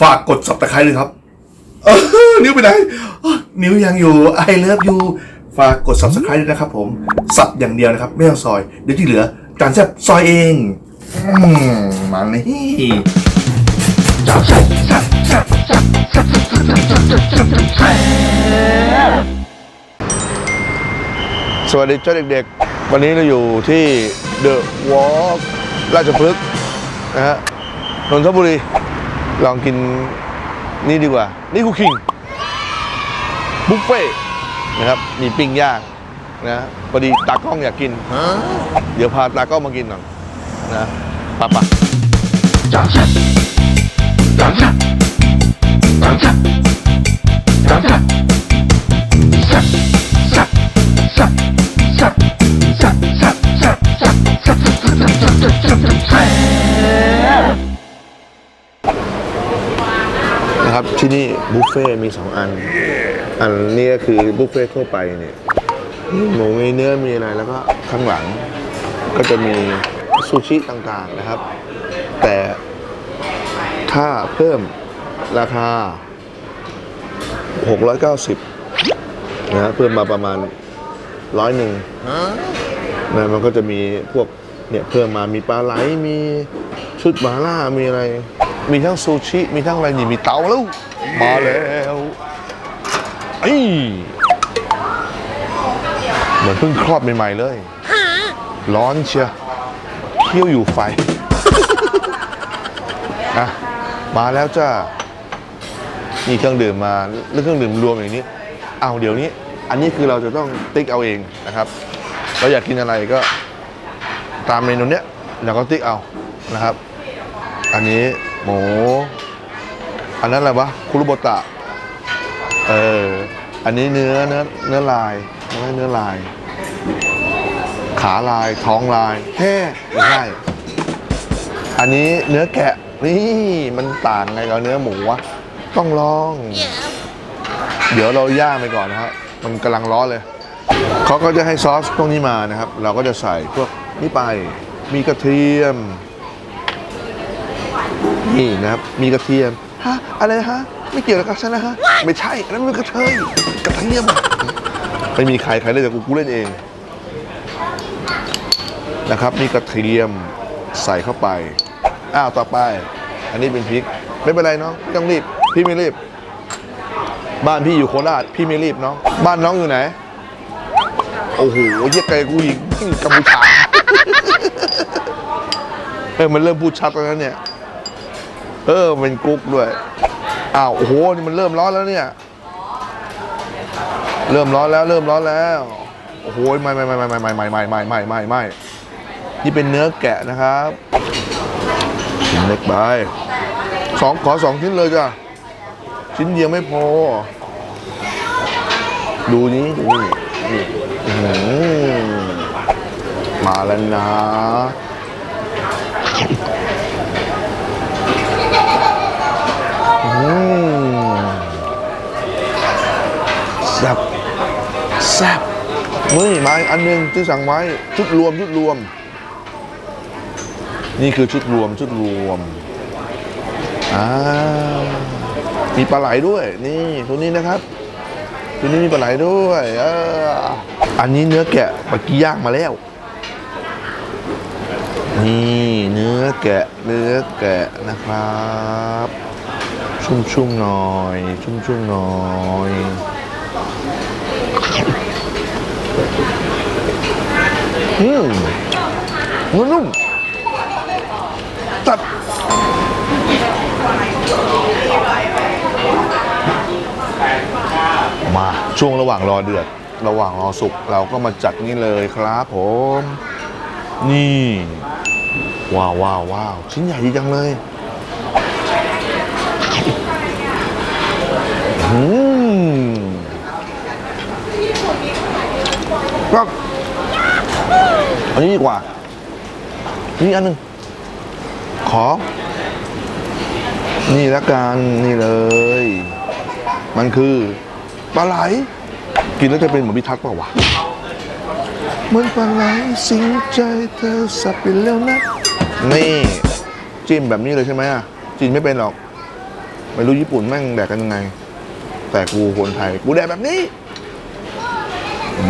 ฝากกด subscribe เลยครับ เออ นิ้วไปไหน นิ้วยังอยู่ I love you ฝากกด subscribe ด้วยนะครับผม สับอย่างเดียวนะครับ ไม่ต้องซอย เดี๋ยวที่เหลือ จานแซ่บซอยเอง อืมมาเลยส วัสดีเจ้าเด็กๆ วันนี้เราอยู่ที่เดอะวอล์กราชพฤกษ์นะฮะนนทบุรี ลองกินนี่ดีกว่า นี่กูคิงบุฟเฟ่นะครับ มีปิ้งย่างนะพอดีตากล้องอยากกิน เดี๋ยวพาตากล้องมากินหน่อยนะปะปะน นะครับที่นี่บุฟเฟ่ต์มีสองอัน อันนี้ก็คือบุฟเฟ่ต์ทั่วไปเนี่ยหมูมีเนื้อมีอะไรแล้วก็ข้างหลัง ก็จะมีซูชิต่างๆนะครับ แต่ถ้าเพิ่มราคา 690นะเพิ่มมาประมาณร้อยหนึ่งนะมันก็จะมีพวก เนี่ยเพิ่มมามีปลาไหลมีชุดหมาล่ามีอะไร มีทั้งซูชิ มีทั้งอะไรนี่มีเตาแล้ว มาแล้วไอ้ยเหมือนเพิ่งคลอดใหม่ๆเลย ร้อนเชียวเคี่ยวอยู่ไฟอะมาแล้วจ้ามีเครื่องดื่มมาเรื่องเครื่องดื่มรวมอย่างนี้ เอาเดี๋ยวนี้ อันนี้คือเราจะต้องติ๊กเอาเองนะครับ เราอยากกินอะไรก็ ตามเมนูเนี้ยเราก็ติ๊กเอานะครับ อันนี้หมูอันนั้นอะไรวะคุรุโบตะเอออันนี้เนื้อเนื้อเนื้อลายไม่ใช่เนื้อลาย ขาลายท้องลายแค่ไม่ใช่อันนี้เนื้อแกะนี่มันต่างไงกับเนื้อหมูวะต้องลอง เดี๋ยวเราย่างไปก่อนนะครับมันกำลังร้อนเลยเขาก็จะให้ซอสพวกนี้มานะครับ เราก็จะใส่พวก นี้ไป มีกระเทียม นี่นะครับ มีกระเทียม ฮะ อะไรฮะ ไม่เกี่ยวกับฉันนะฮะ ไม่ใช่อันนั้นมันกระเทยกระเทียมไม่มีใครใครเล่นแต่กูกูเล่นเอง นะครับ มีกระเทียมใส่เข้าไป อ้าว ต่อไป อันนี้เป็นพริก ไม่เป็นไรเน้องไม่ต้องรีบ พี่ไม่รีบ บ้านพี่อยู่โคราช พี่ไม่รีบเน้องบ้านน้องอยู่ไหน โอ้โหเยี่ยไกลกูอีกกัมพูชา เออมันเริ่มพูดชัดแล้วนะเนี่ย เออมันเป็นกุ๊กด้วย อ้าวโอ้โหนี่มันเริ่มร้อนแล้วเนี่ย เริ่มร้อนแล้วเริ่มร้อนแล้ว โอ้โหไม่ไม่ไม่ไม่ไม่ไม่ไม่ไม่ไม่ไม่ไม่ไม่นี่เป็นเนื้อแกะนะครับชิ้นเล็กไปสองขอสองชิ้นเลยจ้ะชิ้นเดียวไม่พอ ดูนี้นี่นี่อื้อหือมาแล้วนะ แซ่บแซ่บนี่มาอีกอันหนึงที่สั่งไว้ชุดรวมชุดรวม นี่คือชุดรวมชุดรวมอ่ามีปลาไหลด้วย นี่ตัวนี้นะครับตัวนี้มีปลาไหลด้วยออันนี้เนื้อแกะเมื่อกี้ย่างมาแล้ว นี่เนื้อแกะเนื้อแกะนะครับ ชุ่มๆหน่อย ชุ่มๆหน่อยอืมนุ่มจัดมาช่วงระหว่างรอเดือด ระหว่างรอสุกเราก็มาจัดนี่เลยครับผม นี่ ว้าวว้าวว้าวชิ้นใหญ่จังเลยอืมก็อันนี้ดีกว่า นี่อันหนึง ขอ นี่ละกันนี่เลย มันคือปลาไหล กินแล้วจะเป็นเหมือนพิทักษ์เปล่าวะเหมือนปลาไหลสิงใจเธอสับไปแล้วนะ นี่ จิ้มแบบนี้เลยใช่ไหมอะจีนไม่เป็นหรอก ไม่รู้ญี่ปุ่นแม่งแดกกันยังไง แต่กูคนไทย กูแดกแบบนี้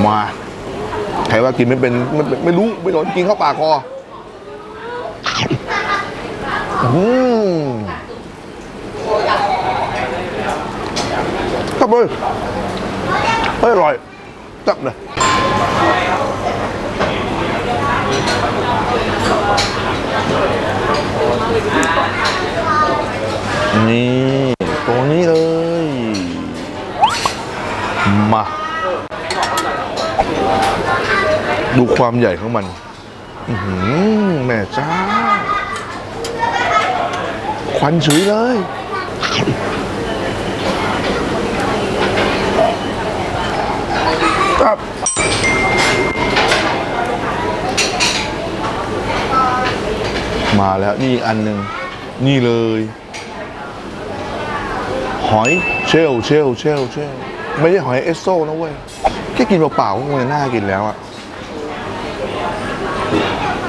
มาใครว่ากินไม่เป็นไม่เป็นไม่รู้ไม่รู้กินเข้าปากคออืมครับเลยเฮ้ยอร่อยจับเลย ดูความใหญ่ของมันอืแม่จ้า ควันฉุยเลย ครับ มาแล้วนี่อันหนึ่ง นี่เลย หอยเชลเชลเชลเชลลไม่ใช่หอยเอสโซนะเว้ย แค่กินเปล่าๆก็คงจะน่ากินแล้วอะ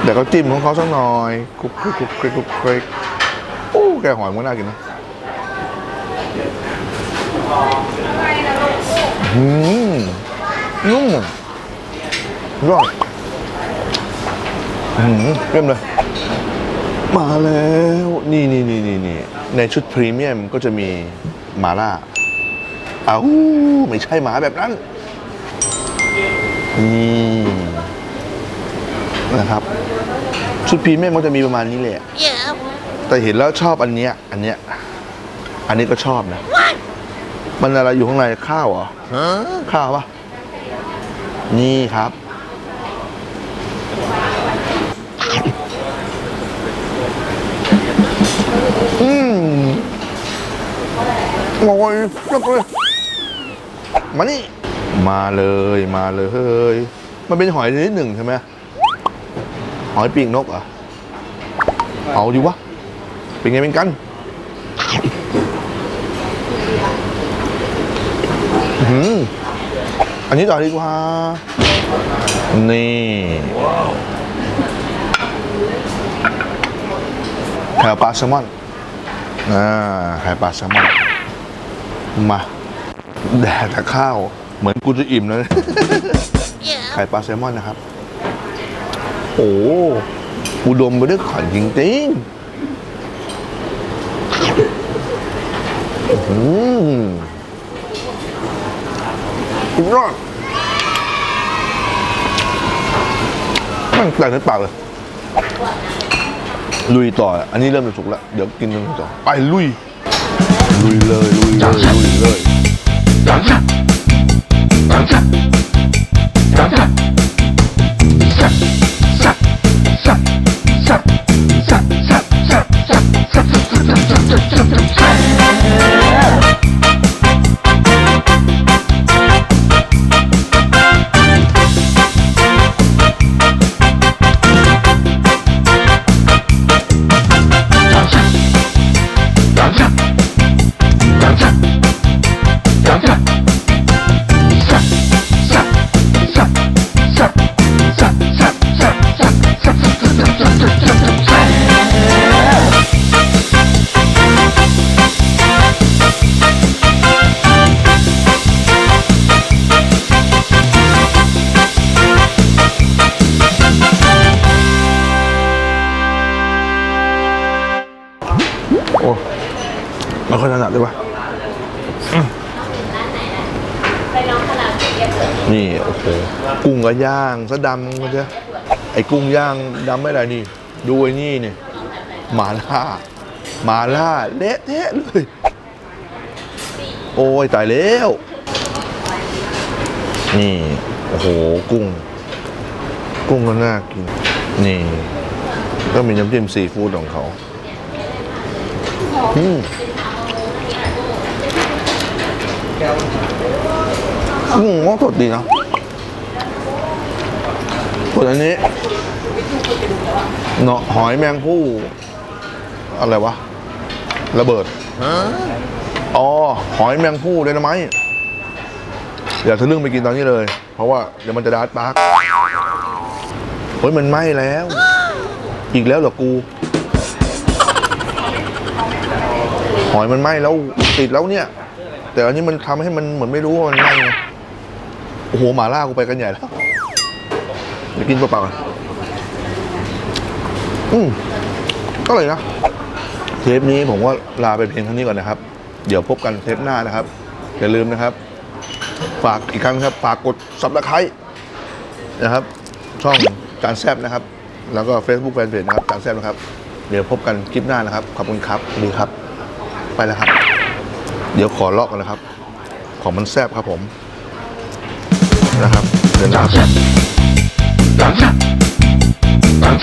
เดี๋ยวก็จิ้มของเขาสักหน่อยคลุกคลิกคลุกคลิกคลุกคลิกโอ้แกหอยมันน่ากินนะอืมนุ่มอร่อยอืมเริ่มเลย มาแล้วนี่นี่นี่นี่นี่ในชุดพรีเมียมก็จะมีหมาล่าเอ้าไม่ใช่หมาแบบนั้นนี่นะครับ ชุดพรีเมียมก็จะมีประมาณนี้แหละแต่เห็นแล้วชอบอันเนี้ย อันเนี้ย อันนี้ก็ชอบนะ มันอะไรอยู่ข้างในข้าวเหรอข้าวปะนี่ครับ อืมโอ้ยแล้วก็มานี่ มาเลยมาเลย มันเป็นหอยชนิดหนึ่งใช่ไหม หอยปีกนกเหรอะเอาดิวะ เป็นไงเป็นกันอื้อหืออันนี้ต่อดีกว่า นี่ไข่ปลาแซลมอน อ่าไข่ปลาแซลมอน มา แดกแต่ข้าว เหมือนกูจะอิ่มเลยไข่ปลาแซลมอนนะครับ โอ้อุดมไปด้วยไข่จริงๆอื้อหือสุดยอดแมันแตกในปากเลย ลุยต่อ อันนี้เริ่มจะสุกแล้ว เดี๋ยวกินกันต่อ ไปลุย ลุยเลย ลุยเลย ลุยเลย ดเลยวะอืมนี่โอ้โหกุ้งก็ย่างซะดำมันจะไอ้กุ้งย่างดำไม่ได้นี่ ดูไอ้นี่นี่หมาล่าหมาล่าเละเทะเลยโอ้ยตายแล้ว นี่ โอ้โห กุ้ง กุ้งก็น่ากิน นี่ ก็มีน้ำจิ้มซีฟู้ดของเขาอืม อืมว่าสดดีนะส่วนอันนี้เนาะหอยแมงผู้ อะไรวะ ระเบิดอ๋อ หอยแมงผู้ไดนาไหมอย่าทะลึ่งไปกินตอนนี้เลย เพราะว่าเดี๋ยวมันจะดาร์ตปาร์กฮ้ยมันไหม้แล้ว อีกแล้วเหรอกู หอยมันไหม้แล้วติดแล้วเนี่ย แต่อันนี้มันทำให้มันเหมือนไม่รู้ว่ามันไหม้ไงโอ้โหหมาล่ากูไปกันใหญ่แล้วเดี๋ยวกินเปล่าๆก่อนอืมก็เลยนะเทปนี้ผมว่าลาไปเพียงเท่านี้ก่อนนะครับ เดี๋ยวพบกันเทปหน้านะครับ อย่าลืมนะครับ ฝากอีกครั้งครับ ฝากกด subscribe นะครับ ช่องจานแซบนะครับ แล้วก็ Facebook Fanpage นะครับจานแซบนะครับ เดี๋ยวพบกันคลิปหน้านะครับ ขอบคุณครับ ดีครับ ไปแล้วครับ เดี๋ยวขอลอกกันนะครับ ของมันแซบครับผมนะครับเดินะคบหลังจากหลัง